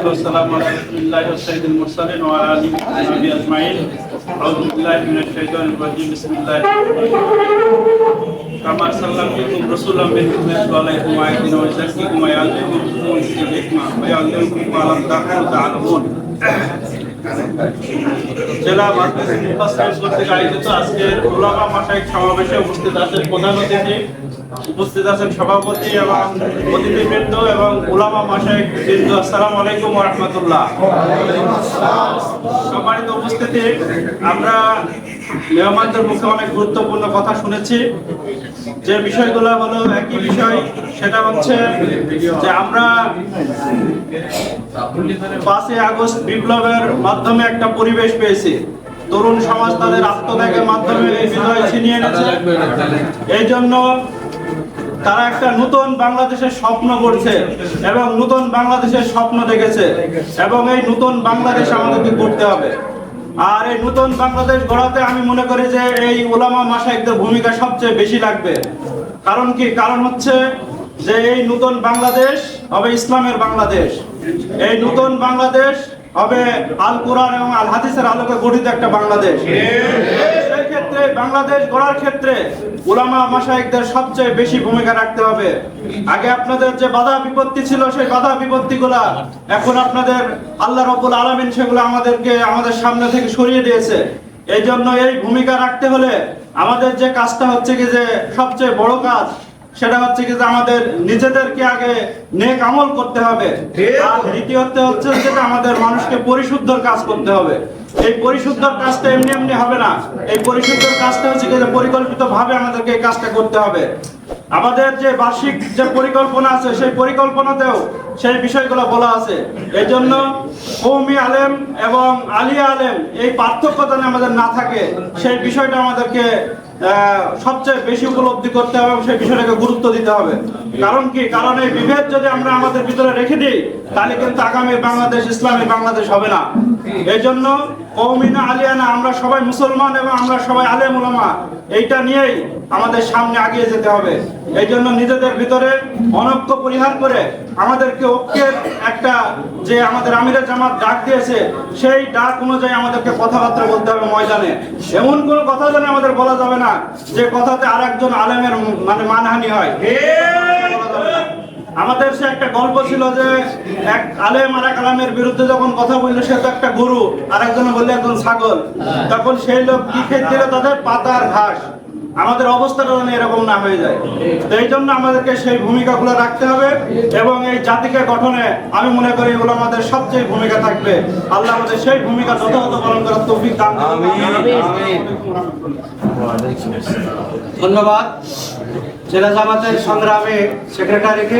والسلام على رسول الله والسيد المرسلين وعلى اله وصحبه اجمعين اعوذ بالله من الشيطان الرجيم بسم الله الرحمن الرحيم كما ارسلنا فيكم رسولا منكم يتلو عليكم اياتنا ويزكيكم ويعلمكم الحكمه ويعلمكم ما لم تكونوا تعلمون জেলা মাদ্রাসা উপস্থিত আছেন অতিথি। উপস্থিত সভাপতি এবং অতিথিবৃন্দ এবং উলামা মাশাইখ বৃন্দ। আসসালামু আলাইকুম ওয়া সম্মানিত উপস্থিতি, আমরা মেহমানদের মুখে অনেক গুরুত্বপূর্ণ কথা শুনেছি। যে বিষয়গুলো হলো একই বিষয়, সেটা হচ্ছে যে আমরা পাঁচই আগস্ট বিপ্লবের মাধ্যমে একটা পরিবেশ পেয়েছি। তরুণ সমাজ তাদের আত্মত্যাগের মাধ্যমে এই বিজয় ছিনিয়ে এনেছে। এই জন্য তারা একটা নতুন বাংলাদেশের স্বপ্ন করছে এবং নতুন বাংলাদেশের স্বপ্ন দেখেছে এবং এই নতুন বাংলাদেশ আমাদেরকে করতে হবে। আর এই নতুন বাংলাদেশ গড়াতে আমি মনে করি যে এই ওলামা মাসাইকদের ভূমিকা সবচেয়ে বেশি লাগবে। কারণ কি? কারণ হচ্ছে যে এই নতুন বাংলাদেশ হবে ইসলামের বাংলাদেশ। এই নতুন বাংলাদেশ হবে আল কোরআন এবং আল হাদিসের আলোকে গঠিত একটা বাংলাদেশ। ক্ষেত্রে বাংলাদেশ গড়ার ক্ষেত্রে উলামা মাসাইকদের সবচেয়ে বেশি ভূমিকা রাখতে হবে। আগে আপনাদের যে বাধা বিপত্তি ছিল, সেই বাধা বিপত্তিগুলা এখন আপনাদের আল্লাহ রব্বুল আলামিন সেগুলো আমাদেরকে আমাদের সামনে থেকে সরিয়ে দিয়েছে। এই জন্য এই ভূমিকা রাখতে হলে আমাদের যে কাজটা হচ্ছে কি যে সবচেয়ে বড় কাজ, সেটা হচ্ছে কি যে আমাদের নিজেদেরকে আগে নেক আমল করতে হবে। আর দ্বিতীয়ত হচ্ছে যেটা আমাদের মানুষকে পরিশুদ্ধর কাজ করতে হবে। এই পরিশুদ্ধর কাজটা এমনি এমনি হবে না। এই পরিশুদ্ধর কাজটা হচ্ছে যে পরিকল্পিত ভাবে আমাদেরকে এই কাজটা করতে হবে। আমাদের যে বার্ষিক যে পরিকল্পনা আছে, সেই পরিকল্পনাতেও সেই বিষয়গুলো বলা আছে। এই জন্য কৌমি আলেম এবং আলিয়া আলেম এই পার্থক্য যেন আমাদের না থাকে, সেই বিষয়টা আমাদেরকে সবচেয়ে বেশি উপলব্ধি করতে হবে এবং সেই বিষয়টাকে গুরুত্ব দিতে হবে। কারণ কি? কারণ এই বিভেদ যদি আমরা আমাদের ভিতরে রেখে দিই, তাহলে কিন্তু আগামী বাংলাদেশ, ইসলামী বাংলাদেশ হবে না। এই জন্য কৌমিনা আলিয়ানা আমরা সবাই মুসলমান এবং আমরা সবাই আলেম ওলামা এইটা নিয়েই আমাদের সামনে আগিয়ে যেতে হবে। এই জন্য নিজেদের ভিতরে অনৈক্য পরিহার করে আমাদেরকে ঐক্যের একটা যে আমাদের আমিরের জামাত ডাক দিয়েছে, সেই ডাক অনুযায়ী আমাদেরকে কথাবার্তা বলতে হবে ময়দানে। এমন কোনো কথা যেন আমাদের বলা যাবে না, যে কথাতে আর একজন আলেমের মানে মানহানি হয়। আমাদের সে একটা গল্প ছিল যে এক আলেম আর কালামের বিরুদ্ধে যখন কথা বলল সে তো একটা গরু আর একজন বলল একজন ছাগল। তখন সেই লোক কি খেতে দিল তাদের? পাতার ঘাস। আমাদের অবস্থাটা যেন এরকম না হয়ে যায়। তো এই জন্য আমাদেরকে সেই ভূমিকাগুলো রাখতে হবে এবং এই জাতিকে গঠনে আমি মনে করি এগুলো আমাদের সবচেয়ে ভূমিকা থাকবে। আল্লাহ আমাদের সেই ভূমিকা যথাযথ পালন করার তৌফিক দান ধন্যবাদ। জেলা জামাতের সংগ্রামে সেক্রেটারিকে